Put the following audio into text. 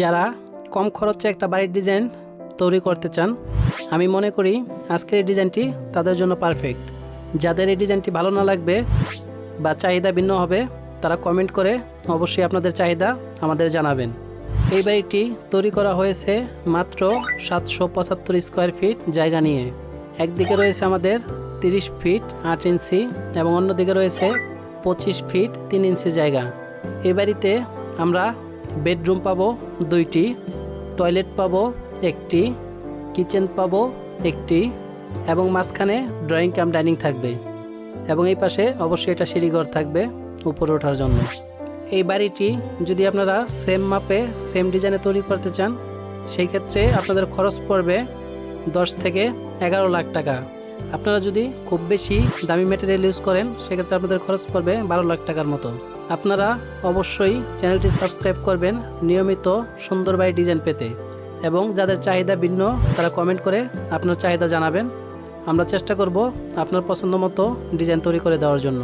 যারা কম খরচে একটা বাড়ির ডিজাইন তৈরি করতে চান, আমি মনে করি আজকের এই ডিজাইনটি তাদের জন্য পারফেক্ট যাদের এই ডিজাইনটি ভালো না লাগবে বা চাহিদা ভিন্ন হবে, তারা কমেন্ট করে অবশ্যই আপনাদের চাহিদা আমাদের জানাবেন। এই বাড়িটি তৈরি করা হয়েছে মাত্র সাতশো পঁচাত্তর স্কোয়ার ফিট জায়গা নিয়ে। একদিকে রয়েছে আমাদের তিরিশ ফিট আট ইঞ্চি এবং অন্যদিকে রয়েছে পঁচিশ ফিট তিন ইঞ্চি জায়গা। এই বাড়িতে আমরা বেডরুম পাবো দুইটি, টয়লেট পাবো একটি, কিচেন পাবো একটি এবং মাঝখানে ড্রয়িং কাম ডাইনিং থাকবে এবং এই পাশে অবশ্যই এটা সিঁড়িঘর থাকবে উপরে ওঠার জন্য। এই বাড়িটি যদি আপনারা সেম মাপে সেম ডিজাইনে তৈরি করতে চান, সেই ক্ষেত্রে আপনাদের খরচ পড়বে দশ থেকে এগারো লাখ টাকা। আপনারা যদি খুব বেশি দামি ম্যাটেরিয়াল ইউজ করেন, সেক্ষেত্রে আপনাদের খরচ পড়বে বারো লাখ টাকার মতো। আপনারা অবশ্যই চ্যানেলটি সাবস্ক্রাইব করবেন নিয়মিত সুন্দর বাড়ি ডিজাইন পেতে। এবং যাদের চাহিদা ভিন্ন, তারা কমেন্ট করে আপনার চাহিদা জানাবেন। আমরা চেষ্টা করব আপনার পছন্দ মতো ডিজাইন তৈরি করে দেওয়ার জন্য।